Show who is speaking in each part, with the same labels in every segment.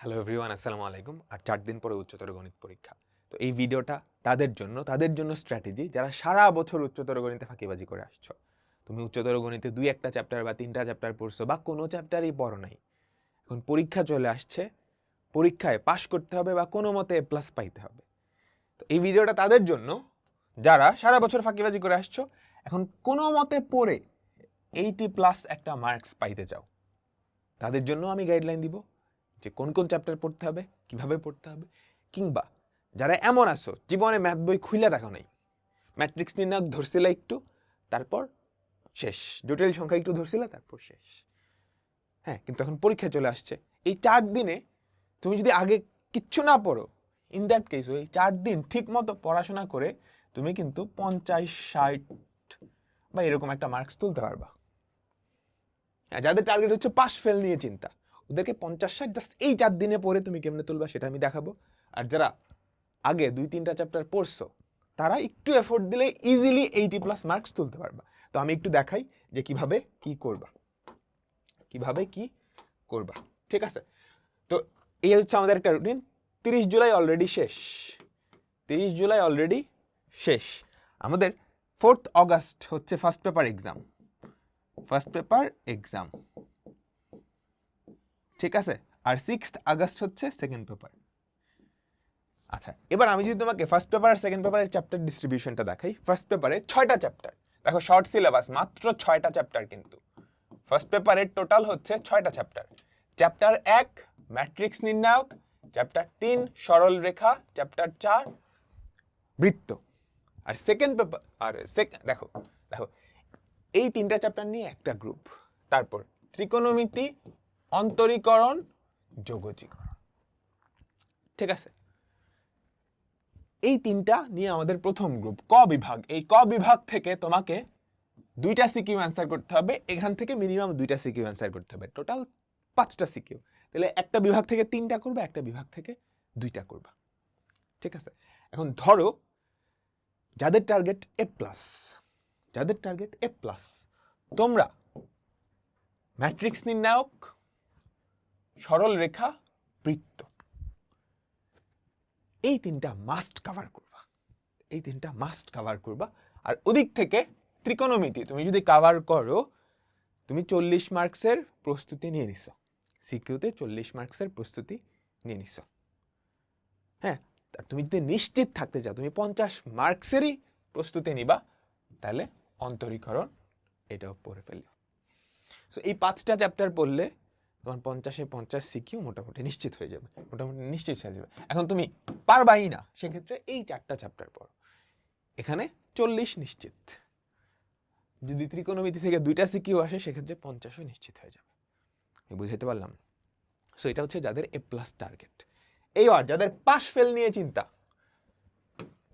Speaker 1: Hello everyone আসসালামু আলাইকুম। আর চার দিন পরে উচ্চতর গণিত পরীক্ষা। তো এই ভিডিওটা তাদের জন্য তাদের জন্য স্ট্র্যাটেজি যারা সারা বছর উচ্চতর গণিতে ফাঁকিবাজি করে আসছো। তুমি উচ্চতর গণিতে দুই একটা চ্যাপ্টার বা তিনটা চ্যাপ্টার পড়ছো বা কোনো চ্যাপ্টারই পড়ো নাই। এখন পরীক্ষা চলে আসছে, পরীক্ষায় পাশ করতে হবে বা কোনো মতে প্লাস পাইতে হবে। তো এই ভিডিওটা তাদের জন্য, যারা সারা বছর ফাঁকিবাজি করে আসছো, এখন কোনো মতে পড়ে এইটি প্লাস একটা মার্কস পাইতে চাও। তাদের জন্য আমি গাইডলাইন দিব। যে কোন কোন চ্যাপ্টার পড়তে হবে, কীভাবে পড়তে হবে, কিংবা যারা এমন আছো, জীবনে ম্যাথ বই খুলে দেখা নাই ম্যাট্রিক্স নির্ণায়ক ধরছিলে একটু, তারপর শেষ। জটিল সংখ্যা একটু ধরছিলে, তারপর শেষ। হ্যাঁ কিন্তু এখন পরীক্ষা চলে আসছে। এই চার দিনে তুমি যদি আগে কিচ্ছু না পড়ো ইন দ্যাট কেস এই চার দিন ঠিক মতো পড়াশোনা করে তুমি কিন্তু পঞ্চাশ, ষাট বা এরকম একটা মার্কস তুলতে পারবা। হ্যাঁ যাদের টার্গেট হচ্ছে পাস ফেল নিয়ে চিন্তা। ওদেরকে পঞ্চাশ ষাট জাস্ট এই চার দিনে পরে তুমি কেমনে তুলবা সেটা আমি দেখাবো। আর যারা আগে দুই, তিনটা চ্যাপ্টার পড়ছো, তারা একটু এফোর্ট দিলে ইজিলি এইটি প্লাস মার্কস তুলতে পারবা। তো আমি একটু দেখাই যে কীভাবে কি করবা। কীভাবে কি করবা। ঠিক আছে? তো এই হচ্ছে আমাদের একটা রুটিন তিরিশ জুলাই অলরেডি শেষ। তিরিশ জুলাই অলরেডি শেষ। আমাদের ফোর্থ অগাস্ট হচ্ছে first paper exam first paper exam ঠিক আছে? আর সিক্সথ আগস্ট হচ্ছে সেকেন্ড পেপার আচ্ছা এবার আমি যদি তোমাকে ফার্স্ট পেপার আর সেকেন্ড পেপারের চ্যাপ্টার ডিস্ট্রিবিউশনটা দেখাই। ফার্স্ট পেপারে ছয়টা চ্যাপ্টার দেখো শর্ট সিলেবাস মাত্র ছয়টা চ্যাপ্টার কিন্তু। ফার্স্ট পেপারের টোটাল হচ্ছে ছয়টা চ্যাপ্টার চ্যাপ্টার এক ম্যাট্রিক্স নির্ণায়ক। চ্যাপ্টার তিন, সরল রেখা। চ্যাপ্টার চার, বৃত্ত। আর সেকেন্ড পেপার আর দেখো দেখো, এই তিনটা চ্যাপ্টার নিয়ে একটা গ্রুপ তারপর ত্রিকোণমিতি অন্তরীকরণ, যোগজীকরণ। ঠিক আছে? এই তিনটা নিয়ে আমাদের প্রথম গ্রুপ ক বিভাগ। এই ক বিভাগ থেকে তোমাকে দুইটা সিকিউ অ্যান্সার করতে হবে। এখান থেকে মিনিমাম দুইটা সিকিউ অ্যান্সার করতে হবে। টোটাল পাঁচটা সিকিউ তাহলে একটা বিভাগ থেকে তিনটা করবে, একটা বিভাগ থেকে দুইটা করবা। ঠিক আছে? এখন ধরো, যাদের টার্গেট এ প্লাস যাদের টার্গেট এ প্লাস তোমরা ম্যাট্রিক্স নির্ণায়ক সরল রেখা বৃত্ত। এই তিনটা মাস্ট কভার করবা। এই তিনটা মাস্ট কভার করবা। আর ওদিক থেকে ত্রিকোণমিতি, তুমি যদি কভার করো, তুমি চল্লিশ মার্কসের প্রস্তুতি নিয়ে নিছ। সিকিউতে চল্লিশ মার্কসের প্রস্তুতি নিয়ে নিছ। হ্যাঁ তুমি যদি নিশ্চিত থাকতে চাও, তুমি পঞ্চাশ মার্কসেরই প্রস্তুতি নিবা, তাহলে অন্তরীকরণ এটাও পড়ে ফেলবে। সো এই পাঁচটা চ্যাপ্টার পড়লে তোমার পঞ্চাশে পঞ্চাশ সিকিউ মোটামুটি নিশ্চিত হয়ে যাবে, মোটামুটি নিশ্চিত হয়ে যাবে। এখন তুমি পারবাই না, সেক্ষেত্রে এই চারটা চ্যাপ্টার পড়ো। এখানে চল্লিশ নিশ্চিত। যদি ত্রিকোণমিতি থেকে দুইটা সিকিউ আসে, সেক্ষেত্রে পঞ্চাশও নিশ্চিত হয়ে যাবে। বুঝাতে পারলাম? সো এটা হচ্ছে যাদের এ প্লাস টার্গেট এইবার যাদের পাস ফেল নিয়ে চিন্তা,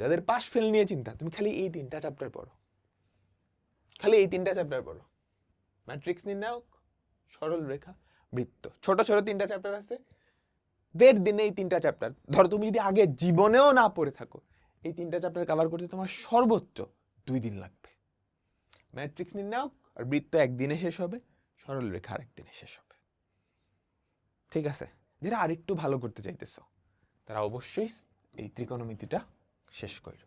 Speaker 1: যাদের পাস ফেল নিয়ে চিন্তা, তুমি খালি এই তিনটা চ্যাপ্টার পড়ো। খালি এই তিনটা চ্যাপ্টার পড়ো। ম্যাট্রিক্স নির্ণায়ক, সরল রেখা বৃত্ত। ছোট ছোট তিনটা চ্যাপ্টার আছে। দেড় দিনে এই তিনটা চ্যাপ্টার ধরো তুমি যদি আগে জীবনেও না পড়ে থাকো, এই তিনটা চ্যাপ্টার কভার করতে তোমার সর্বোচ্চ দুই দিন লাগবে। ম্যাট্রিক্স নির্ণায়ক আর বৃত্ত একদিনে শেষ হবে, সরল রেখা আরেকদিনে শেষ হবে। ঠিক আছে? যারা আরেকটু ভালো করতে চাইতেছো, তারা অবশ্যই এই ত্রিকোণমিতিটা শেষ করো।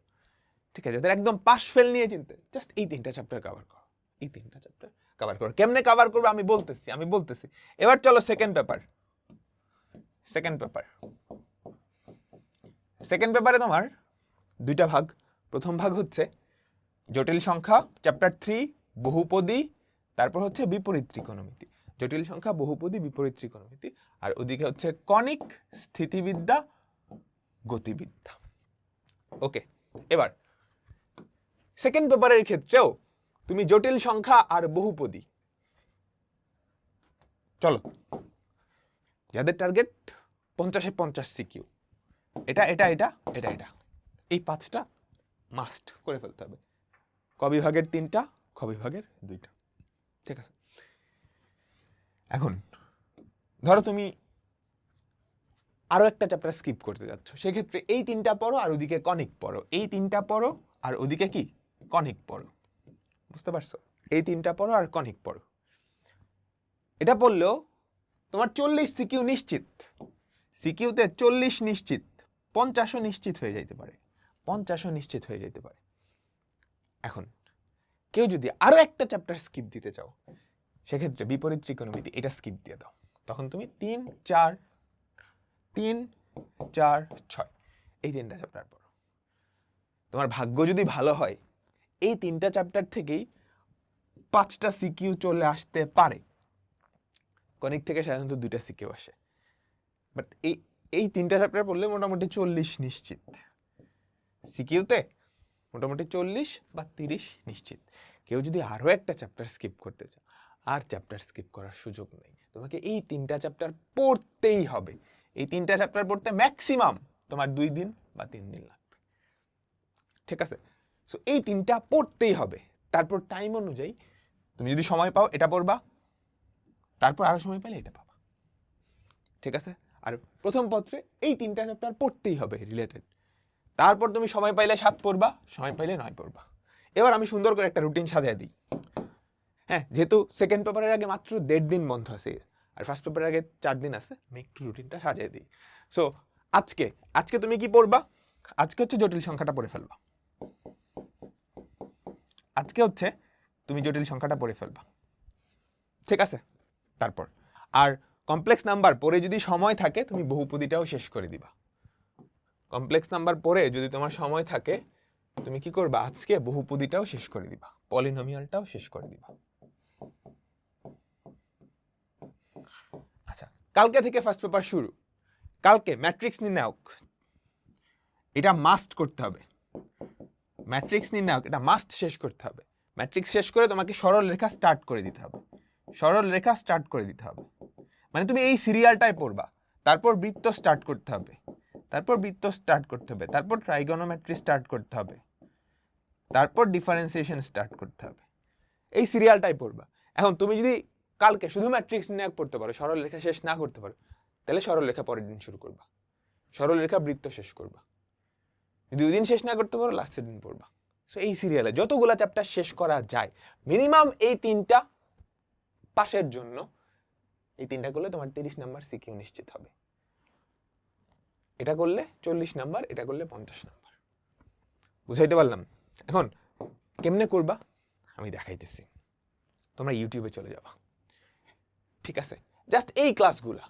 Speaker 1: ঠিক আছে? যাদের একদম পাশ ফেল নিয়ে চিনতে জাস্ট এই তিনটা চ্যাপ্টার কভার করো। এই তিনটা চ্যাপ্টার কভার করো। কেমনে কভার করবে আমি বলতেছি আমি বলতেছি। এবার চলো second paper second paper second পেপারে তোমার দুইটা ভাগ। প্রথম ভাগ হচ্ছে জটিল সংখ্যা চ্যাপ্টার থ্রি বহুপদী, তারপর হচ্ছে বিপরীত ত্রিকোণমিতি। জটিল সংখ্যা, বহুপদী, বিপরীত ত্রিকোণমিতি। আর ওদিকে হচ্ছে কনিক স্থিতিবিদ্যা, গতিবিদ্যা। ওকে এবার সেকেন্ড পেপারের ক্ষেত্রেও তুমি জটিল সংখ্যা আর বহুপদী। চলো। যাদের টার্গেট পঞ্চাশে পঞ্চাশ সিকিউ এটা এটা এটা এটা এটা। এই পাঁচটা মাস্ট করে ফেলতে হবে। ক বিভাগের তিনটা, খ বিভাগের দুইটা। ঠিক আছে? এখন, ধরো তুমি আরও একটা চ্যাপ্টার স্কিপ করতে যাচ্ছ। সেক্ষেত্রে এই তিনটা পড়ো আর ওদিকে কনিক পড়ো। এই তিনটা পড়ো আর ওদিকে কি? কনিক পড়ো। বুঝতে পারছ? এই তিনটা পড়ো আর কনিক পড়ো। এটা পড়লেও তোমার চল্লিশ সিকিউ নিশ্চিত। সিকিউতে চল্লিশ নিশ্চিত, পঞ্চাশও নিশ্চিত হয়ে যাইতে পারে। পঞ্চাশও নিশ্চিত হয়ে যেতে পারে। এখন, কেউ যদি আরও একটা চ্যাপ্টার স্কিপ দিতে চাও, সেক্ষেত্রে বিপরীত ত্রিকোণমিতি এটা স্কিপ দিয়ে দাও। তখন তুমি তিন, চার তিন, চার, ছয়, এই তিনটা চ্যাপ্টার পড়ো। তোমার ভাগ্য যদি ভালো হয় এই তিনটা চ্যাপ্টার থেকেই পাঁচটা সিকিউ চলে আসতে পারে। কনিক থেকে সাধারণত দুইটা সিকিউ আসে। বাট এই এই তিনটা চ্যাপ্টার পড়লে মোটামুটি চল্লিশ নিশ্চিত। সিকিউতে মোটামুটি চল্লিশ বা তিরিশ নিশ্চিত। কেউ যদি আরও একটা চ্যাপ্টার স্কিপ করতে চাও আর চ্যাপ্টার স্কিপ করার সুযোগ নেই। তোমাকে এই তিনটা চ্যাপ্টার পড়তেই হবে। এই তিনটা চ্যাপ্টার পড়তে ম্যাক্সিমাম তোমার দুই দিন বা তিন দিন লাগবে। ঠিক আছে? সো এই তিনটা পড়তেই হবে। তারপর টাইম অনুযায়ী তুমি যদি সময় পাও, এটা পড়বা। তারপর আরও সময় পেলে এটা পাবা। ঠিক আছে? আর প্রথম পত্রে এই তিনটা চ্যাপ্টার পড়তেই হবে রিলেটেড তারপর তুমি সময় পাইলে সাত পড়বা, সময় পাইলে নয় পড়বা। এবার আমি সুন্দর করে একটা রুটিন সাজিয়ে দিই। হ্যাঁ যেহেতু সেকেন্ড পেপারের আগে মাত্র দেড় দিন বন্ধ আছে, আর ফার্স্ট পেপারের আগে চার দিন আছে, আমি একটু রুটিনটা সাজিয়ে দিই। সো আজকে আজকে তুমি কি পড়বা? আজকে হচ্ছে জটিল সংখ্যাটা পড়ে ফেলবা। আজকে হচ্ছে তুমি জটিল সংখ্যাটা পড়ে ফেলবা। ঠিক আছে? তারপর। আর কমপ্লেক্স নাম্বার পরে যদি সময় থাকে, তুমি বহুপদীটাও শেষ করে দিবা। কমপ্লেক্স নাম্বার পরে যদি তোমার সময় থাকে, তুমি কি করবা? আজকে বহুপদীটাও শেষ করে দিবা। পলিনোমিয়ালটাও শেষ করে দিবা। আচ্ছা কালকে থেকে ফার্স্ট পেপার শুরু। কালকে ম্যাট্রিক্স নির্ণায়ক। এটা মাস্ট করতে হবে। ম্যাট্রিক্স নির্ণায়ক এটা মাস্ট শেষ করতে হবে। ম্যাট্রিক্স শেষ করে তোমাকে সরল রেখা স্টার্ট করে দিতে হবে। সরল রেখা স্টার্ট করে দিতে হবে। মানে তুমি এই সিরিয়ালটাই পড়বা, তারপর বৃত্ত স্টার্ট করতে হবে, তারপর বৃত্ত স্টার্ট করতে হবে, তারপর ট্রাইগোনোমেট্রি স্টার্ট করতে হবে, তারপর ডিফারেন্সিয়েশন স্টার্ট করতে হবে। এই সিরিয়ালটাই পড়বা। এখন তুমি যদি কালকে শুধু ম্যাট্রিক্স নির্ণায়ক পড়তে পারো, সরল রেখা শেষ না করতে পারো, তাহলে সরল রেখা পরের দিন শুরু করবা। সরল রেখা বৃত্ত শেষ করবা। যদি দুই দিন শেষ না করতে পারো লাস্টের দিন পড়বা। সো এই সিরিয়ালে যতগুলা চ্যাপ্টার শেষ করা যায় মিনিমাম এই তিনটা পাশের জন্য, এই তিনটা করলে তোমার তিরিশ নাম্বার সিকিউ নিশ্চিত হবে। এটা করলে চল্লিশ নাম্বার এটা করলে পঞ্চাশ নাম্বার বুঝাইতে পারলাম? এখন, কেমনে করবা? আমি দেখাইতেছি। তোমরা ইউটিউবে চলে যাবা। ঠিক আছে? জাস্ট এই ক্লাসগুলা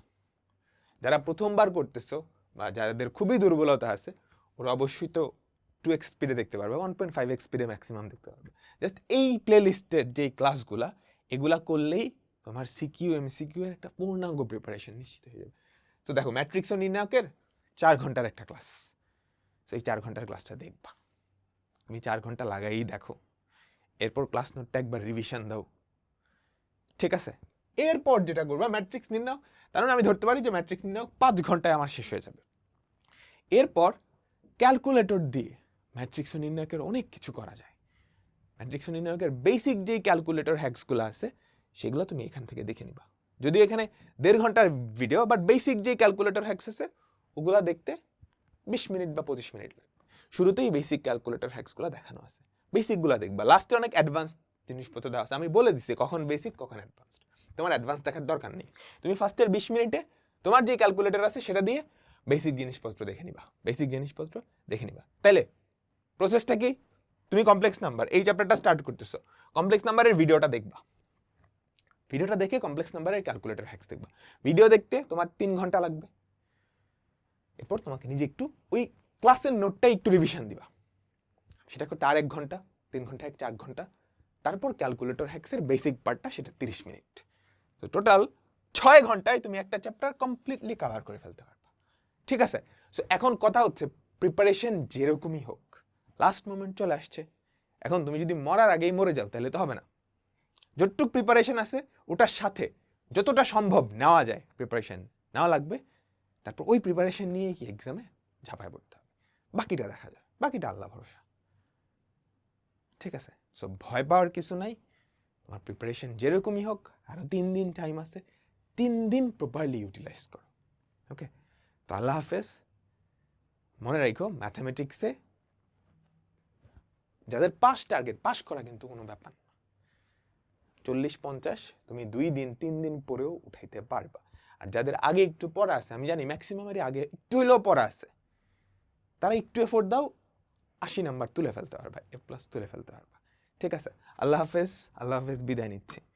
Speaker 1: যারা প্রথমবার করতেছো বা যাদের খুবই দুর্বলতা আছে ওরা অবশ্যই তো টু এক্স স্পিডে দেখতে পারবে ওয়ান পয়েন্ট ফাইভ এক্স স্পিডে ম্যাক্সিমাম দেখতে পারবে। জাস্ট এই প্লে লিস্টের যেই ক্লাসগুলা এগুলা করলেই তোমার সিকিউ এমসিকিউ এর একটা পূর্ণাঙ্গ প্রিপারেশন নিশ্চিত হয়ে যাবে। তো দেখো ম্যাট্রিক্স ও নির্ণায়কের চার ঘণ্টার একটা ক্লাস তো এই চার ঘণ্টার ক্লাসটা দেখবা। তুমি চার ঘণ্টা লাগাই দেখো। এরপর ক্লাস নোটটা একবার রিভিশন দাও। ঠিক আছে? এরপর যেটা করবা ম্যাট্রিক্স নির্ণায়ক, তার মানে আমি ধরতে পারি যে ম্যাট্রিক্স নির্ণায়ক পাঁচ ঘন্টায় আমার শেষ হয়ে যাবে। এরপর ক্যালকুলেটর দিয়ে ম্যাট্রিক্স নির্ণায়কের অনেক কিছু করা যায়। ম্যাট্রিক্স নির্ণায়কের বেসিক যেই ক্যালকুলেটর হ্যাক্সগুলো আছে, সেগুলো তুমি এখান থেকে দেখে নিবা। যদি এখানে দেড় ঘণ্টার ভিডিও বাট বেসিক যে ক্যালকুলেটর হ্যাক্স আছে, ওগুলা দেখতে বিশ মিনিট বা পঁচিশ মিনিট লাগবে শুরুতেই বেসিক ক্যালকুলেটর হ্যাক্সগুলো দেখানো আছে। বেসিকগুলো দেখবা। লাস্টে অনেক অ্যাডভান্স জিনিসপত্র দেওয়া আছে। আমি বলে দিছি কখন বেসিক কখন অ্যাডভান্সড তোমার অ্যাডভান্স দেখার দরকার নেই। তুমি ফার্স্টের বিশ মিনিটে তোমার যে ক্যালকুলেটর আছে, সেটা দিয়ে বেসিক জিনিসপত্র দেখে নিবা। বেসিক জিনিসপত্র দেখে নিবা। তাহলে প্রসেসটা কি? তুমি কমপ্লেক্স নাম্বার এই চ্যাপ্টারটা স্টার্ট করতেছো। কমপ্লেক্স নাম্বারের ভিডিওটা দেখবা। ভিডিওটা দেখে কমপ্লেক্স নাম্বারের ক্যালকুলেটর হ্যাক্স দেখবা। ভিডিও দেখতে তোমার তিন ঘণ্টা লাগবে। এরপর তোমাকে নিজে একটু ওই ক্লাসের নোটটা একটু রিভিশন দিবা। সেটা করতে আর এক ঘণ্টা, তিন ঘণ্টা, এক চার ঘণ্টা। তারপর ক্যালকুলেটর হ্যাক্সের বেসিক পার্টটা সেটা তিরিশ মিনিট তো টোটাল ছয় ঘন্টায় তুমি একটা চ্যাপ্টার কমপ্লিটলি কভার করে ফেলতে পারবা। ঠিক আছে? সো এখন কথা হচ্ছে প্রিপারেশন যেরকমই হোক লাস্ট মোমেন্ট চলে আসছে। এখন তুমি যদি মরার আগেই মরে যাও, তাহলে তো হবে না। যতটুক প্রিপারেশন আছে, ওটার সাথে যতটা সম্ভব নেওয়া যায় প্রিপারেশন নেওয়া লাগবে। তারপর ওই প্রিপারেশন নিয়ে কি এক্সামে ঝাঁপায় পড়তে হবে। বাকিটা দেখা যাবে বাকিটা আল্লাহ ভরসা। ঠিক আছে? সো ভয় পাওয়ার কিছু নাই। তোমার প্রিপারেশন যেরকমই হোক আরও তিন দিন টাইম আছে। তিন দিন প্রপারলি ইউটিলাইজ করো। ওকে তো আল্লাহ হাফেজ মনে রাখো ম্যাথামেটিক্সে যাদের পাস টার্গেট পাস করা কিন্তু কোনো ব্যাপার না। চল্লিশ, পঞ্চাশ, তুমি দুই দিন, তিন দিন পরেও উঠাইতে পারবা। আর যাদের আগে একটু পড়া আছে, আমি জানি ম্যাক্সিমামেরই আগে একটু হলেও পড়া আছে, তারা একটু এফোর্ট দাও, আশি নাম্বার তুলে ফেলতে পারবা এ প্লাস তুলে ফেলতে পারবা। ঠিক আছে, আল্লাহ হাফেজ আল্লাহ হাফেজ, বিদায় নিচ্ছি।